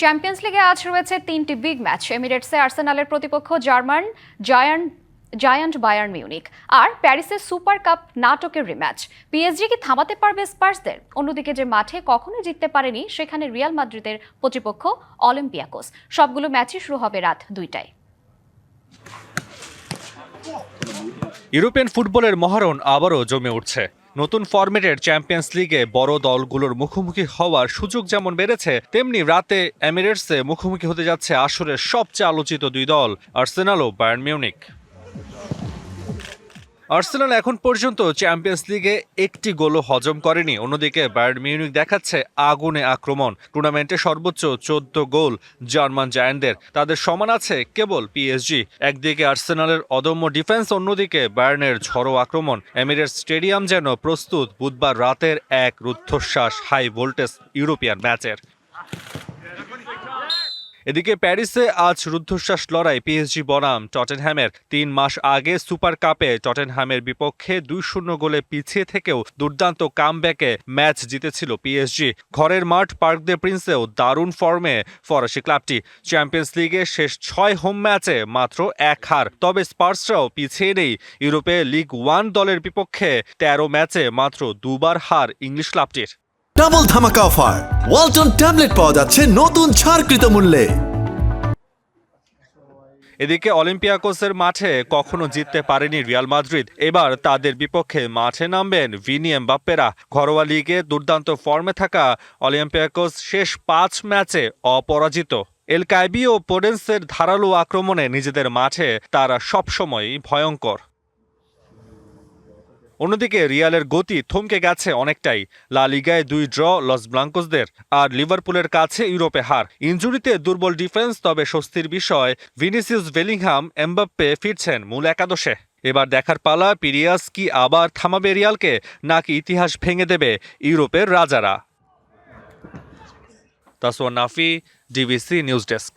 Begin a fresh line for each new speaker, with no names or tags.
Champions লিগে আজ রয়েছে তিনটি বিগ ম্যাচ। এমিরেটসে আর্সেনালের প্রতিপক্ষ German giant giant Bayern Munich. আর প্যারিসের সুপার কাপ নাটকের রিম্যাচ। পিএসজি কি থামাতে পারবে স্পার্সদের? অন্যদিকে যে মাঠে কখনোই জিততে পারেনি, সেখানে রিয়াল মাদ্রিদের প্রতিপক্ষ অলিম্পিয়াকোস। সবগুলো ম্যাচই শুরু হবে রাত দুইটায়।
ইউরোপিয়ান ফুটবলের মহারণ আবারও জমে উঠছে। নতুন ফরম্যাটের চ্যাম্পিয়ন্স লিগে বড় দলগুলোর মুখোমুখি হওয়ার সুযোগ যেমন বেড়েছে, তেমনি রাতে এমিরেটসে মুখোমুখি হতে যাচ্ছে আসরের সবচেয়ে আলোচিত দুই দল, আর্সেনাল ও বায়ার্ন মিউনিক আর্সেনাল এখন পর্যন্ত চ্যাম্পিয়ন্স লিগে একটি গোলও হজম করেনি। অন্যদিকে বায়ার্ন মিউনিক দেখাচ্ছে আগুনে আক্রমণ। টুর্নামেন্টে সর্বোচ্চ চোদ্দ গোল জার্মান জায়ান্টদের তাদের সমান আছে কেবল পিএসজি একদিকে আর্সেনালের অদম্য ডিফেন্স, অন্যদিকে বায়ার্নের ঝড়ো আক্রমণ। এমিরেটস স্টেডিয়াম যেন প্রস্তুত, বুধবার রাতের এক রুদ্ধশ্বাস হাই ভোল্টেজ ইউরোপিয়ান ম্যাচের। এদিকে প্যারিসে আজ রুদ্ধশ্বাস লড়াই পিএসজি বনাম টটেনহ্যামের। তিন মাস আগে সুপার কাপে টটেনহ্যামের বিপক্ষে দুই শূন্য গোলে পিছিয়ে থেকেও দুর্দান্ত কামব্যাকে ম্যাচ জিতেছিল পিএসজি। ঘরের মাঠ পার্ক দে প্রিন্সেও দারুণ ফর্মে ফরাসি ক্লাবটি। চ্যাম্পিয়ন্স লিগে শেষ ছয় হোম ম্যাচে মাত্র এক হার। তবে স্পার্সরাও পিছিয়ে নেই। ইউরোপে লিগ ওয়ান দলের বিপক্ষে তেরো ম্যাচে মাত্র দুবার হার ইংলিশ ক্লাবটির।
ডাবল ধামাকা অফার। ওয়ালটন ট্যাবলেট পাওয়া যাচ্ছে নতুন ছাড়কৃত মূল্যে।
এদিকে অলিম্পিয়াকোসের মাঠে কখনো জিততে পারেনি রিয়াল মাদ্রিদ। এবার তাদের বিপক্ষে মাঠে নামবেন ভিনি এমবাপ্পেরা। ঘরোয়া লিগে দুর্দান্ত ফর্মে থাকা অলিম্পিয়াকোস শেষ পাঁচ ম্যাচে অপরাজিত। এল কাইবি ও পোডেন্সের ধারালো আক্রমণে নিজেদের মাঠে তারা সবসময়ই ভয়ঙ্কর। অন্যদিকে রিয়ালের গতি থমকে গেছে অনেকটাই। লা লিগায় দুই ড্র, লস ব্লাঙ্কোসদের আর লিভারপুলের কাছে ইউরোপে হার। ইনজুরিতে দুর্বল ডিফেন্স, তবে স্বস্তির বিষয়, ভিনিসিয়াস, বেলিংহাম, এমবাপ্পে ফিরছেন মূল একাদশে। এবার দেখার পালা, পিরিয়াস কি আবার থামাবে রিয়ালকে, নাকি ইতিহাস ভেঙে দেবে ইউরোপের রাজারা? Taswa Nafi, DBC news desk.